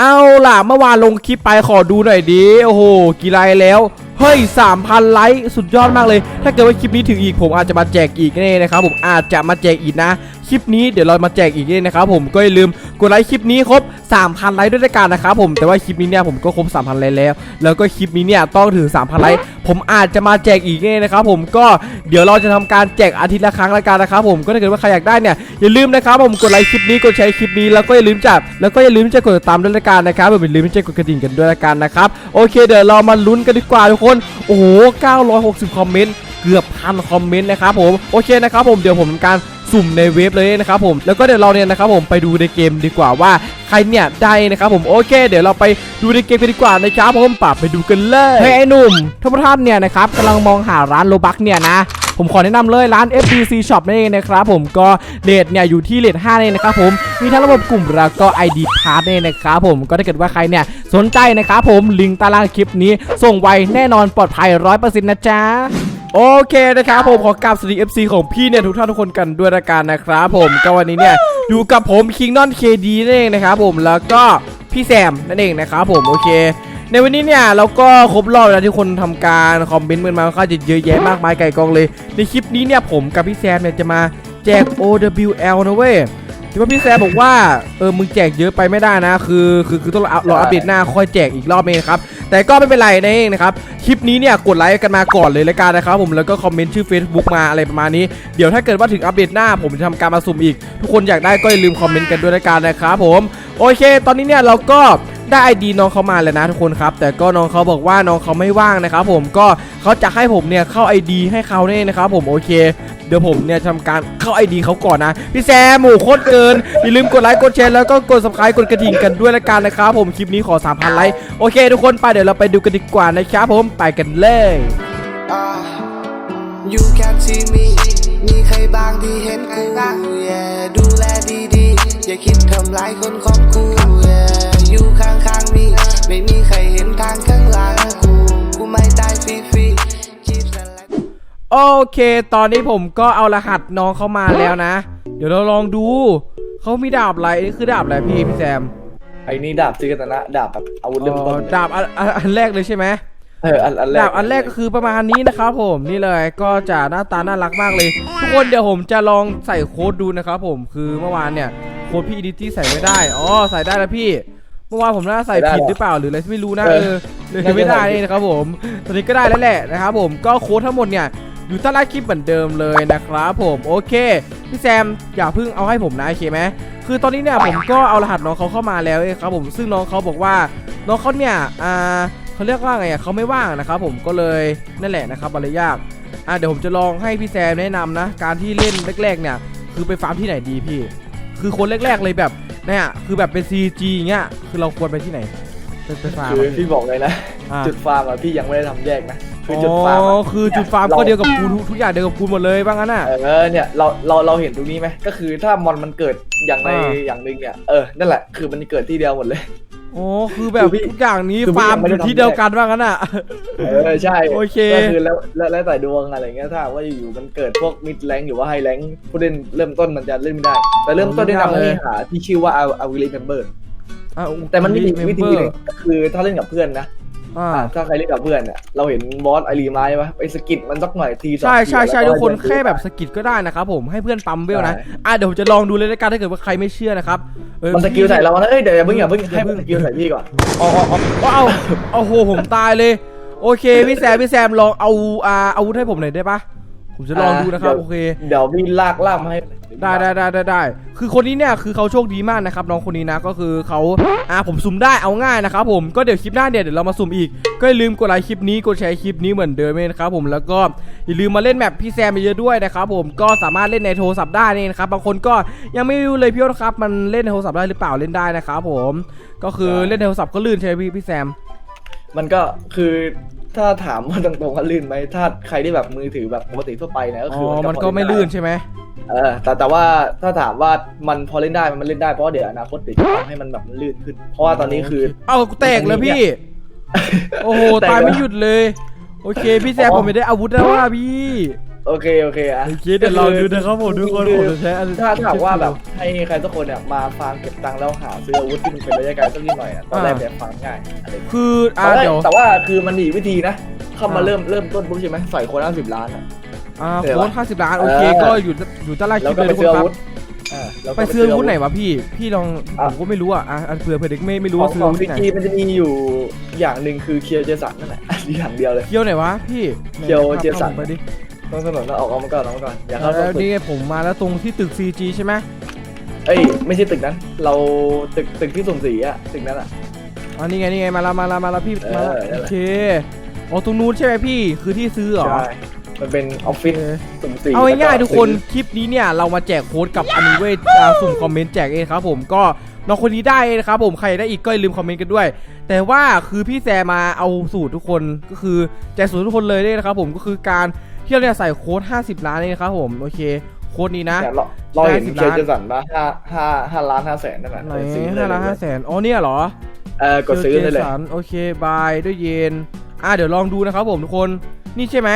เอาล่ะเมื่อวานลงคลิปไปขอดูหน่อยดิโอ้โหกี่ไลค์แล้ว เฮ้ย 3,000 ไลค์สุดยอดมากเลย ถ้าเกิดว่าคลิปนี้ถึงอีกผมอาจจะมาแจกอีกแน่นะครับผมอาจจะมาแจกอีกนะ คลิปนี้เดี๋ยวเรามาแจกอีกแน่นะครับผมก็อย่าลืมกดไลค์คลิปนี้ครบ 3,000 ไลค์ด้วยกันนะครับผมแต่ว่าคลิปนี้เนี่ยผมก็ครบ 3,000 ไลค์แล้ว แล้วก็คลิปนี้เนี่ยต้องถึง 3,000 ไลค์ผมอาจจะมาแจกอีกแน่นะครับผมก็เดี๋ยวเราจะทำการแจกอาทิตย์ละครั้งละกันนะครับผมก็ถ้าเกิดว่าใครอยากได้เนี่ยอย่าลืมนะครับผมกดไลค์คลิปนี้กดแชร์คลิปนี้แล้วก็อย่าลืมจับแล้วก็อย่าลืมจะกดติดตามด้วยละกันนะครับอย่าลืมจะกดกระดิ่งกันด้วยละกันนะครับโอเคเดี๋ยวเรามาลุ้นกันดีกว่าทุกคนโอ้โห960 คอมเมนต์ เกือบพันคอมเมนต์นะครับผมโอเคนะครับผมเดี๋ยวผมทำการสุ่มในเว็บเลยนะครับผมแล้วก็เดี๋ยวเราเนี่ยนะครับผมไปดูในเกมดีกว่าว่าใครเนี่ยได้นะครับผมโอเค เดี๋ยวเราไปดูในเกมกันดีกว่านะครับผมปรับไปดูกันเลยเฮ้ยไอ้หนุ่มท่านผู้ท่านเนี่ยนะครับกำลังมองหาร้านโลบักเนี่ยนะ ผมขอแนะนำเลยร้าน FBC Shop นั่นเองนะครับผมก็เลทเนี่ยอยู่ที่เลท5นี่นเองนะครับผมมีทั้งระบบกลุ่มแล้วก็ ID Pass นี่นเองนะครับผมก็ถ้าเกิดว่าใครเนี่ยสนใจนะครับผมลิงก์ใตารางคลิปนี้ ส่งไวแน่นอนปลอดภัย100%นะจ๊ะโอเคนะครับผมขอกราบสวัสดี FC ของพี่เนี่ยทุกท่านทุกคนกันด้วยละกันนะครับผมก็วันนี้เนี่ยอยู่กับผมคิงนอนเคดีนั่นเองนะครับผมแล้วก็พี่แซมนั่นเองนะครับผมโอเค ในวันนี้เนี่ยเราก็ครบรอบแล้วที่คนทำการคอมเมนต์กันมาก็จะเยอะแยะมากมายไก่กองเลย ในคลิปนี้เนี่ยผมกับพี่แซมเนี่ยจะมาแจก OWL นะเว้ยที่ว่าพี่แซมบอกว่าเออมึงแจกเยอะไปไม่ได้นะ คือคือคือต้องรอรออัปเดตหน้าค่อยแจกอีกรอบเองครับแต่ก็ไม่เป็นไรนั่นเองนะครับคลิปนี้เนี่ยกดไลค์กันมาก่อนเลยละกันนะครับผมแล้วก็คอมเมนต์ชื่อ Facebook มาอะไรประมาณนี้เดี๋ยวถ้าเกิดว่าถึงอัปเดตหน้าผมจะทำการมาสุ่มอีก ทุกคนอยากได้ก็อย่าลืมคอมเมนต์กันด้วยละกันนะครับผมโอเค ตอนนี้เนี่ยเราก็ ได้ไอดีน้องเขามาแล้วนะทุกคนครับ แต่ก็น้องเขาบอกว่าน้องเขาไม่ว่างนะครับผมก็เขาจะให้ผมเนี่ยเข้า ID ให้เขาเนี่ยนะครับผมโอเคเดี๋ยวผมเนี่ยทำการเข้า ID เขาก่อนนะ พี่แซมโอ้โคตรเกิน อย่าลืมกดไลค์กดแชร์แล้วก็กด subscribe กดกระดิ่งกันด้วยละกันนะครับผมคลิปนี้ขอ 3,000 ไลค์โอเค ทุกคนไปเดี๋ยวเราไปดูกันดีกว่านะครับผมไปกันเลย You can see me มีใครบางที่เห็นกู yeah ดูแลดีๆ อย่าคิดทำร้ายคนของกู yeah อยู่ข้างๆมีไม่มีใครเห็นทางข้างหลังกูกูไม่ตายฟรีๆ Keep select โอเค ตอนนี้ผมก็เอารหัสน้องเขามาแล้วนะ เดี๋ยวเราลองดู เขามีดาบอะไรนี่คือดาบอะไรพี่พี่แซมไอ้นี่ดาบซื้อกันนะดาบแบบอาวุธเริ่มอ๋ต้อนดาบอันอันอันแรกเลยใช่ไหมเอออันอันแรกดาบอันแรกก็คือประมาณนี้นะครับผมนี่เลยก็จะหน้าตาน่ารักมากเลยทุกคนเดี๋ยวผมจะลองใส่โค้ดดูนะครับผมคือเมื่อวานเนี่ยโค้ดพี่อีดิที่ใส่ไม่ได้อ๋อใส่ได้แล้วพี่ เมื่อวานผมน่าใส่ผิดหรือเปล่าหรืออะไรไม่รู้นะเออเลยไม่ได้นี่นะครับผมตอนนี้ก็ได้แล้วแหละนะครับผมก็โค้ดทั้งหมดเนี่ยอยู่ใต้ล่างคลิปเหมือนเดิมเลยนะครับผมโอเคพี่แซมอย่าเพิ่งเอาให้ผมนะโอเคไหมคือตอนนี้เนี่ยผมก็เอารหัสน้องเขาเข้ามาแล้วครับผมซึ่งน้องเขาบอกว่าน้องเขาเนี่ยอ่าเขาเรียกว่าไงอะเขาไม่ว่างนะครับผมก็เลยนั่นแหละนะครับอะไรยากอะเดี๋ยวผมจะลองให้พี่แซมแนะนำนะ การที่เล่นแรกๆเนี่ย คือไปฟาร์มที่ไหนดีพี่ คือคนแรกๆเลยแบบ เนี่ยคือแบบเป็น CG อย่างเงี้ยคือเราควรไปที่ไหนไปไปฟาร์มคือพี่บอกเลยนะ อะจุดฟาร์มอะพี่ยังไม่ได้ทำแยกนะคืออ๋จุดฟาร์มออะคือจุดฟาร์มก็เดียวกับกูทุกทุกอย่างเดียวกับกูหมดเลยบ้างงั้นอะ เออเนี่ยเราเราเราเห็นตรงนี้ไหมก็คือถ้ามอนมันเกิดอย่างใดอ่า อย่างหนึ่งเนี่ยเออนั่นแหละคือมันเกิดที่เดียวหมดเลย อ๋อคือแบบคือพี่ทุกอย่างนี้คือพี่ฟาร์มยังไม่อได้ยู่ที่ทำ เดียวกันบ้างงั้นอะ เออใช่โอเค ก็คือแล้วแล้วแล้วแต่ดวงอะไรเงี้ยถ้าว่าอยู่ๆมันเกิดพวกมิดแรงหรือว่าไฮแรงผู้เล่นเริ่มต้นมันจะเล่นไม่ได้ แต่เริ่มต้นแนะนำให้หาที่ชื่อว่าอาวิลิเมมเบอร์ อะแต่มันมีวิธีเมมเบอหนึงร์ก็คือถ้าเล่นกับเพื่อนนะ อ่าอ่า ถ้าใครเล่นกับเพื่อนเนี่ยเราเห็นบอสไอรีไม้ปะไปสะกิดมันสักหน่อยทีสองใช่ใช่ทีใช่ล้วทุกคนเดิแค่แบบสะกิดก็ได้นะครับผมให้เพื่อนปั๊มเวลนะใช่อะเดี๋ยวผมจะลองดูเลยละกันถ้าเกิดว่าใครไม่เชื่อนะครับเออมันสกิลใส่เรานะเอ้ยเดี๋ยวอย่าเพิ่งอย่าเพิ่งอย่าให้เพิ่มันงสกิลใส่พี่ก่อนอ๋ออ๋ออ๋อเอาเอาโหผมตายเลย โอเคพี่แซมพี่แซมลองเอาอ่าอาวุธให้ผมหน่อยได้ปะ ผมจะลองดูนะครับโอเค เดี๋ยวพี่ลากลากมาให้ได้ได้ได้ได้ได้คือคนนี้เนี่ยคือเขาโชคดีมากนะครับน้องคนนี้นะก็คือเขาอ่าผมสุ่มได้เอาง่ายนะครับผมก็เดี๋ยวคลิปหน้าเนี่ยเดี๋ยวเรามาสุ่มอีก ก็อย่าลืมกดไลค์คลิปนี้กดแชร์คลิปนี้เหมือนเดิมเลยนะครับผมแล้วก็อย่าลืมมาเล่นแมปพี่แซมไปเยอะด้วยนะครับผมก็สามารถเล่นในโทรศัพท์ได้นี่นะครับบางคนก็ยังไม่รู้เลยพี่ว่าครับมันเล่นในโทรศัพท์ได้หรือเปล่าเล่นได้นะครับผมก็คือเล่นในโทรศัพท์ก็ลื่นใช่ไหมพี่พี่แซมมันก็คือ ถ้าถามว่าตรงๆว่าลื่นไหมถ้าใครที่แบบมือถือแบบปกติทั่วไปเนี่ยก็อ๋คือออมันก็ไม่ลื่นใช่ไหมเออแต่แต่ว่าถ้าถามว่ามันพอเล่นได้มันเล่นได้เพราะว่าเดี๋ยวอนาคตเดี๋ยวจะทำให้มันแบบมันลื่นขึ้น เพราะว่าตอนนี้คือ เอากูแตกแล้วพี่ โอ้โหแตกตายแล้วไม่หยุดเลย โอเค พี่แซมอ๋อ ผมไม่ได้อาวุธแล้วว่าพี่เโอเคโอเคอะโอเคเดี๋ยวลองดูนะครับผมทุกคนผมจะใช้อันถ้าถ้าหากว่าแบบให้ใครสักคนเนี่ยมาฟาร์มเก็บตังค์แล้วหาซื้ออาวุธที่มันเป็นระยะไกลสักนิดหน่อยอะตอนแรกเนี่ยฟาร์มง่ายอะไรอย่างเงี้ยคืออ่าแต่ว่าเดี๋ยวแต่ว่าคือมันมีอีกวิธีนะ เข้ามาอ่าเริ่มเริ่มต้นปุ๊บใช่ไหมใส่คนละสิบล้านอะอ่าเดี๋ยวโค้ดห้าสิบล้านโอเคเออก็อยู่อยู่ใต้ล่างคแล้ลิวปก็เลยไปทุกคซื้อนคอารับวุธอ่าแล้วก็ไปซื้ออาวุธไหนวะพี่พี่ลองอะผมก็ไม่รู้อะอะอะเผื่อเผื่อเด็กไม่ไม่รู้ขอว่างซื้อขออางวุธพีที่ไหนจีมันจะมีอยู่อย่างหนึ่งคือเคียวเจสันนั่นแหละอย่างเดียวเลยเคียวไหนวะพี่เคียวไหนเจสันข้ามไปดิ ต้องถนนแล้วออกออกมาก่อนออกมาก่อนอย่าเข้าแล้วตึกนี่ไงผมมาแล้วตรงที่ตึก CG ใช่ไหมเอ้ยไม่ใช่ตึกนั้น เราตึกตึกที่สุ่มสีอะตึกนั้นอะอ๋อนี่ไงนี่ไงมาแล้วมาแล้วมาแล้วพี่เออมาแล้วนั่นแหละโอเคอ๋อตรงนู้นใช่ไหมพี่คือที่ซื้อเหรอใช่มันเป็นออฟฟิศโอเคสุ่มสีเอาง่ายๆแล้วทุกคนคลิปนี้เนี่ยเรามาแจกโค้ดกับอันนี้เว้ยอ่าสุ่มคอมเมนต์แจกเองครับผมก็น้องคนนี้ได้นะครับผมใครได้อีกก็อย่าลืมคอมเมนต์กันด้วย แต่ว่าคือพี่แซมมาเอาสูตรทุกคนก็คือแจกสูตรทุกคนเลยเนี่ยนะครับผมก็คือการ ที่เราเนี่ยใส่โค้ด 50 ล้านนี่นะครับผมโอเคโค้ดนี้นะเนี่ยเราเราเห็น50เคียวล้านเจสันมาห้าห้าห้าล้านห้าแสนนั่นแหละไหนเออซื้อห้าล้านห้าแสนอ๋อเนี่ยเหรอเออกดซื้อได้เลย จสันโอเคบายด้วยเยนอะเดี๋ยวลองดูนะครับผมทุกคนนี่ใช่ไหม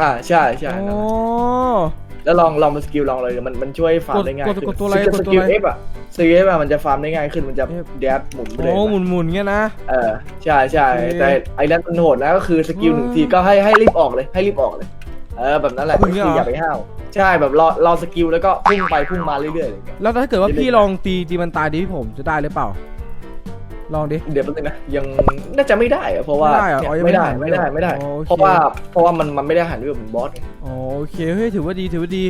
อ่าใช่ใช่นั่นอ๋อแหละ แล้วลองลองมาสกิลลองเลยมันมันช่วยฟาร์มได้ง่ายกดขึ้นกดตัวอะไรสกิลกดสตัวกิลอะไร เอฟอะสกิลเอฟอะมันจะฟาร์มได้ง่ายขึ้นมันจะ F แดดหมุนไปเลยโอ้หมุนหมุนๆเงี้ยนะ เออใช่ใช่โอเคแต่ไอ้นั่นมันโหดนะก็คือสกิลหนึ่งอืมทีก็ให้ให้รีบออกเลยให้รีบออกเลย เออแบบนั้นแหละอย่างเงี้ยเหรอ คืออย่าไปห้าวใช่แบบรอรอสกิลแล้วก็พุ่งไปพุ่งมาเรื่อยๆอะไรอย่างเงี้ยแล้วถ้าเกิดว่าพี่ลองตีตีมันตายดิพี่ผมจะได้หรือเปล่า ลองดิ เดี๋ยวแป๊บนึงนะยังน่าจะไม่ได้อะเพราะว่าไม่ได้เหรอเนี่ยอ๋อยังไม่ไม่ได้ได้ไม่ได้ไม่ได้อ๋อโอเค เพราะว่าเพราะว่ามันมันไม่ได้หันเรื่องเหมือนบอสไงอ๋อโอเคเฮ้ยถือว่าดีถือว่าดี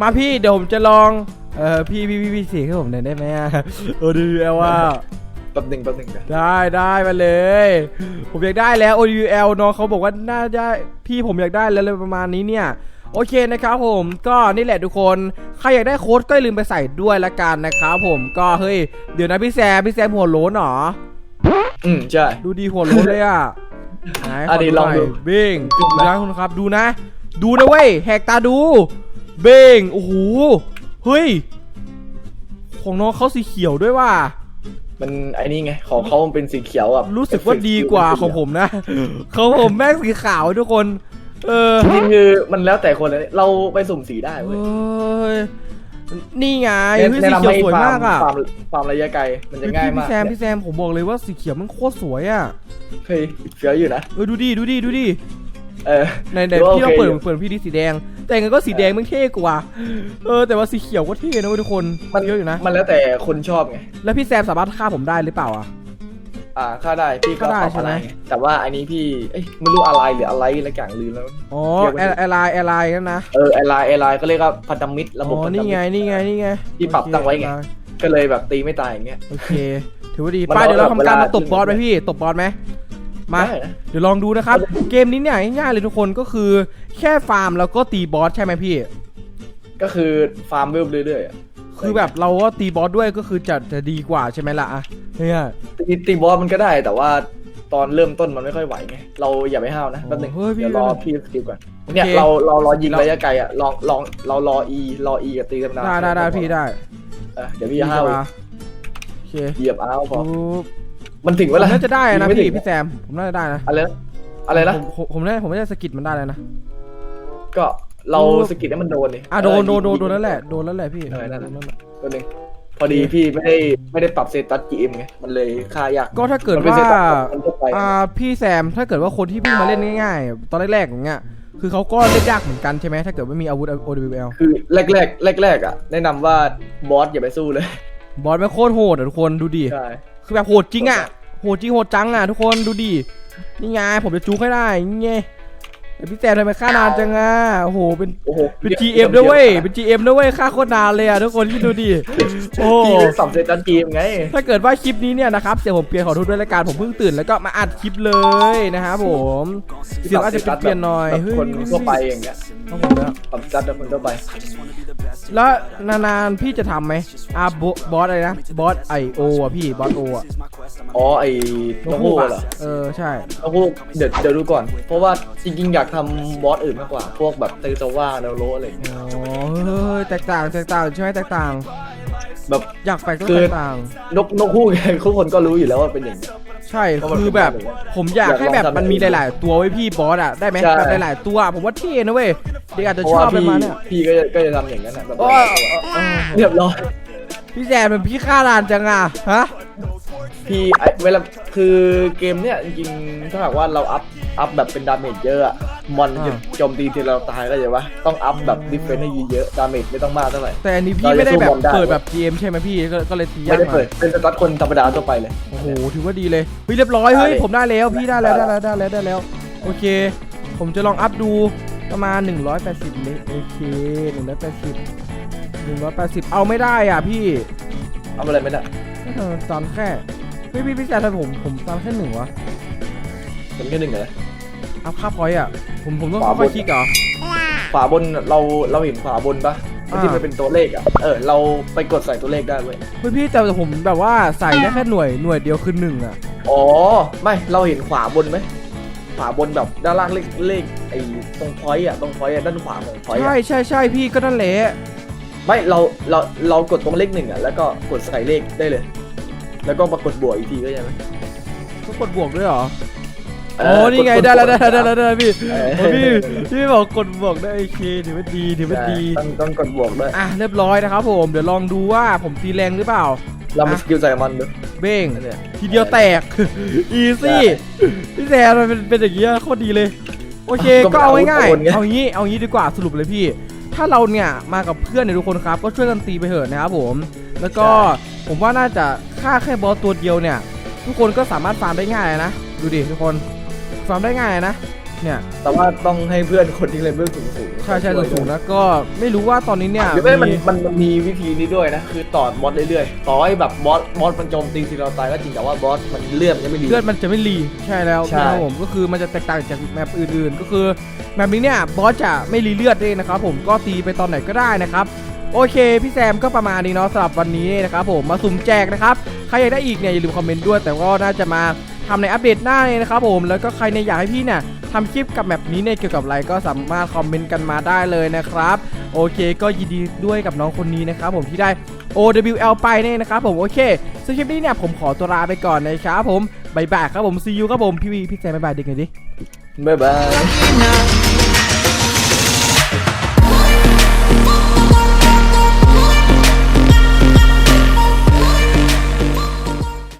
มาพี่เดี๋ยวผมจะลองเอ่อพี่พี่พี่พี่เสียงให้ผมหน่อยได้ไหมอะเออดีแล้วว่า แป๊บนึงแป๊บนึงเดี๋ยวได้ได้มาเลย ผมอยากได้แล้ว OUL น้องเขาบอกว่าน่าได้พี่ผมอยากได้แล้วเลยประมาณนี้เนี่ย โอเคนะครับผมก็นี่แหละทุกคนใครอยากได้โค้ดก็อย่าลืมไปใส่ด้วยละกันนะครับผมก็เฮ้ยเดี๋ยวนะพี่แซมพี่แซมหัวโล้นเหรออืมใช่ดูดีหัวโล้นเลยอะไหนขอะดีลองดูหน่ยเบ้งขึ้ดูนไหมนะคุณครับดูนะ ดูนะเว้ยแหกตาดู เบ้งโอ้โหเฮ้ยของน้องเขาสีเขียวด้วยว่ะมันไอ้นี่ไงของเขามันเป็นสีเขียวอะรู้สึกว่าดีกว่าของผมนะของผมแม่งสีขาวทุกคน เออจริงๆคือมันแล้วแต่คนเลยเราไปสุ่มสีได้เอเว้ย้ยนี่ไงเฮ้ยสีเขียวสวยมากอะฟาร์มฟาร์มระยะไกลมันจะเฮ้ยง่ายพี่มากแซมพี่แซมผมบอกเลยว่าสีเขียวมันโคตรสวยอะเฮ้ยเฟี้ยวอยู่นะเออดูดิดูดิดูดิเออในในถือว่าพี่ต้องโอเคเปิดอยู่เปิดพี่ดิสีแดง แต่ยังไงก็สีแดงมันเท่กว่า เออแต่ว่าสีเขียวก็เท่นะเว้ยทุกคนมันเยอะอยู่นะมันแล้วแต่คนชอบไงแล้วพี่แซมสามารถฆ่าผมได้หรือเปล่าอะ อ่าค่าได้พี่ก็ค่าได้ปรับใช่ไหมอะไรแต่ว่าอันนี้พี่เอ้ยไม่รู้อะไรหรืออะไรอะไรอย่างลืมแล้ว อ๋อเรียกว่าแอร์แอร์ไลน์แอร์ไลน์นั่นนะเออไอไลน์ไอไลน์ก็เรียกว่าพันธมิตรระบบอ๋อพันธนี่มิไงตร นี่ไงนี่ไงที่ปรับตั้งไว้ไงโอเคก็เลยแบบตีไม่ตายอย่างเงี้ย โอเค ถือว่าดีมันป้าเดี๋ยวเราเอาทำการเวลามาตบบอสไหมพี่ตบบอสไหมมา ได้นะ เดี๋ยวลองดูนะครับ เกมนี้เนี่ยง่ายๆเลยทุกคนก็คือแค่ฟาร์มแล้วก็ตีบอสใช่ไหมพี่ ก็คือฟาร์มเวลเรื่อยๆอะ คือแบบเราก็ตีบอสด้วยก็คือจะจะดีกว่าใช่ไหมล่ะอะเนี่ย ตีตีบอสมันก็ได้ แต่ว่าตอนเริ่มต้นมันไม่ค่อยไหวไงเราอย่าไปห้าวนะแป๊บนึงเฮ้ยพี่เดี๋ยวรอพี่สกิลก่อนโอเคเนี่ยเราเรารอยิงเราระยะไกลอะลองลองเรารออีรออีกับตีธรรมดาได้ได้ได้พี่ได้เออเดี๋ยวพี่จะห้าวมาโอเคเหยียบอ้าวพอปุ๊บมันถึงผเวมลาน่าจะได้นะไม่ถึพี่งพี่แซมผมน่าจะได้นะอะไรนะอะไรนะ ผมผมผมน่าผมน่าจะสะกิดมันได้เลยนะ ก็เราปุ๊บสกิลให้มันโดนนี่อะโดนโดนโดนโดนนั่นแหละโดนแล้วแหละพี่เออนั่นแหละโดนแล้วแหละ ตัวหนึ่ง พอดีพี่ไม่ได้ไม่ได้ปรับเซตัส GM ไงมันเลยค่ายากก็ถ้าเกิดมันเป็นว่าเซตัสมันทั่วไปอ่าพี่แซมถ้าเกิดว่าคนที่เพิ่งมาเล่นง่ายๆ ตอนแรกๆอย่างเงี้ยคือเขาก็เล่นยากเหมือนกันใช่ไหมถ้าเกิดไม่มีอาวุธ OWL คือแรกแรกแรกแรกๆอะแนะนำว่าบอสอย่าไปสู้เลย บอสไม่งโคตรโหดอะทุกคนดูดิใช่คือแบบโหดจริงอะโหดจริงโหดจังอะทุกคนดูดินี่ไงผมจะจูให้ได้ไงแต่ พี่แซมทำไมฆ่านานจังอะโอ้โหเป็นโอ้โหเป็น GM ด้วยเว้ยเป็น GM ด้วยเว้ยฆ่าโคตรนานเลยอะทุกคนคิดดูดิโอ้พี่เป็นสับเซตัส GM ไง ถ้าเกิดว่าคลิปนี้เนี่ยนะครับเสียงผมเปลี่ยนขอโทษด้วยละกันผมเพิ่งตื่นแล้วก็มาอัดคลิปเลยนะครับผมเสียงอาจจะเปลี่ยนๆหน่อยแบบเฮ้ยคนทั่วไปอย่างเงี้ยเอาผมแล้วสับเซตัสแบบคนทั่วไปแล้วนานๆพี่จะทำไหมอะบอบอสอะไรนะบอสไอโออะพี่บอสโออะอ๋อไอ้นกฮูกอะเหรอเออใช่นกฮูกเดี๋ยวเดี๋ยวดูก่อน เพราะว่าจริงๆอยากทำบอสอื่นมากกว่า พวกแบบเตอร์โซว่าเดลโรอะไรอย่างเงี้ย อ๋อเฮ้ยแตกต่างแตกต่างใช่ไหมแตกต่าง แบบ อยากไปก็คือ แตกต่าง นกนกฮูกทุกคนก็รู้อยู่แล้วว่าเป็นอย่างนี้ยใช่เพราะมันคือแบบเป็นแบบผมอยากให้แบบอยากลองทำมันมีแบบนี้หลาย ๆ ตัวไว้พี่บอสอะได้ไหมใช่ แบบหลาย ๆ ตัวผมว่าเท่นะเว้ยเด็กอาจจะเพราะชอว่าบประพี่มาณเนี้ยพี่ก็จะก็จะทำอย่างนั้นนะแบบโอ้ยเรียบร้อย พี่แซมเป็นพี่ฆ่าลานจังอะฮะ พี่ไอเวลาคือเกมเนี้ยจริงๆถ้าหากว่าเราอัพอัพแบบเป็นดาเมจเยอะอะมอนจะโจมตีทีเราตายก็จะว่าต้องอัพแบบดิเฟนให้เยอะๆดาเมจไม่ต้องมากเท่าไหร่ แต่อันนี้พี่เราจะไม่ได้แบบสู้บอลได้เปิดแบบเกมใช่ไหมพี่ก็ก็เลยตียาไม่กได้หน่เปิอยดเป็นสตาร์ทคนธรรมดาทั่วไปเลย โอ้โหถือว่าดีเลยเฮ้ยเรียบร้อยเฮ้ยได้ผมได้แล้วพี่ได้แล้วได้ได้แล้แล้ววได้แล้วได้แล้ว โอเค ผมจะลองอัพดูประมาณ 180เลยโอเค180 180 เอาไม่ได้อะพี่ เอาอะไรไม่ได้ก็ทำตอนแค่ เฮ้ยพี่พี่แซมทำไมผม ผมตอนแค่หนึ่งวะเป็นแค่หนึ่งเหรออัพค่าพอยต์อะ ผมผมต้องขวาบนค่อยๆคลิกเหรอ ฝาบนเราเราเห็นฝาบนปะอ่า ที่มันเป็นตัวเลขอะเออเราไปกดใส่ตัวเลขได้เว้ยเฮ้ยพี่แต่ผมแบบว่าใส่ได้แค่หน่วยหน่วยเดียวคือหนึ่งอะ อ๋อไม่เราเห็นขวาบนไหมขวาบนแบบด้านล่างเลขเลขไอ้ตรงพอยต์อะตรงพอยต์อะด้านขวาของพอยต์ใช่อะใช่ใช่พี่ก็นั่นแหละ ไม่เราเราเรากดตรงเลขหนึ่งอะแล้วก็กดใส่เลขได้เลย แล้วก็มากดบวกอีกทีก็ยังไหมก็กดบวกด้วยเหรอเโอ้นี่ไงกได้แล้วกได้แล้วได้แล้วได้แล้วพี่เออ โอ้พี่พี่บอกกดบวกได้โอเคถือว่าดีถือว่าดีต้องต้องกดบวกด้วยอะเรียบร้อยนะครับผมเดี๋ยวลองดูว่าผมตีแรงหรือเปล่า เรามาสกิลใส่มันดู เบ้งเนี่ย ทีเดียวแตก อีซี่พี่แซมมันเป็นเป็นอย่างเงี้ยโคตรดีเลย โอเคก็ก็เอามันง่ายเอาคนไง ๆเอางี้เอางี้ดีกว่าสรุปเลยพี่ ถ้าเราเนี่ยมากับเพื่อนเนี่ยทุกคนครับ ก็ช่วยกันตีไปเถอะนะครับผม แล้วก็ ผมว่าน่าจะฆ่าแค่บอสตัวเดียวเนี่ย ทุกคนก็สามารถฟาร์มได้ง่ายนะ ดูดิทุกคนฟาร์มได้ง่ายนะ เนี่ย แต่ว่าต้องให้เพื่อนคนที่เลเวลสูงสูงๆใช่ใช่สูงๆนะก็ไม่รู้ว่าตอนนี้เนี่ยหรือไม่มันมีมันมันมีวิธีนี้ด้วยนะ คือต่อบอสเรื่อยๆ ต่อให้แบบบอสบอสมันโจมตีทีเราตายก็จริงแต่ว่าบอสมันเลื่อนมันยังไม่ดี เลือดมันจะไม่รีใช่แล้วใช่ครับผมก็คือมันจะแตกต่างจากแมปอื่นๆ ก็คือแมปนี้เนี่ยบอสจะไม่รีเลือดเลยนะครับผมก็ตีไปตอนไหนก็ได้นะครับ โอเค พี่แซมก็ประมาณนี้เนาะสำหรับวันนี้นะครับผมมาสุ่มแจกนะครับ ใครอยากได้อีกเนี่ยอย่าลืมคอมเมนต์ด้วยแต่ก็น่าจะมาทำในอัปเดตหน้าเลยนะครับผมแล้วก็ใครเนี่ยอยากให้พี่เนี่ยทำคลิปกับแมปนี้เนี่ยเกี่ยวกับอะไรก็สามารถคอมเมนต์กันมาได้เลยนะครับ โอเค ก็ยินดีด้วยกับน้องคนนี้นะครับผมที่ได้ OWL ไปเนี่ยนะครับผมโอเคซึ่งคลิปนี้เนี่ยผมขอตัวลาไปก่อนนะครับผมบายบายครับผมซีอูครับผมพี่วีพี่แซมบายบายเด็กหน่อยดิบ๊ายบาย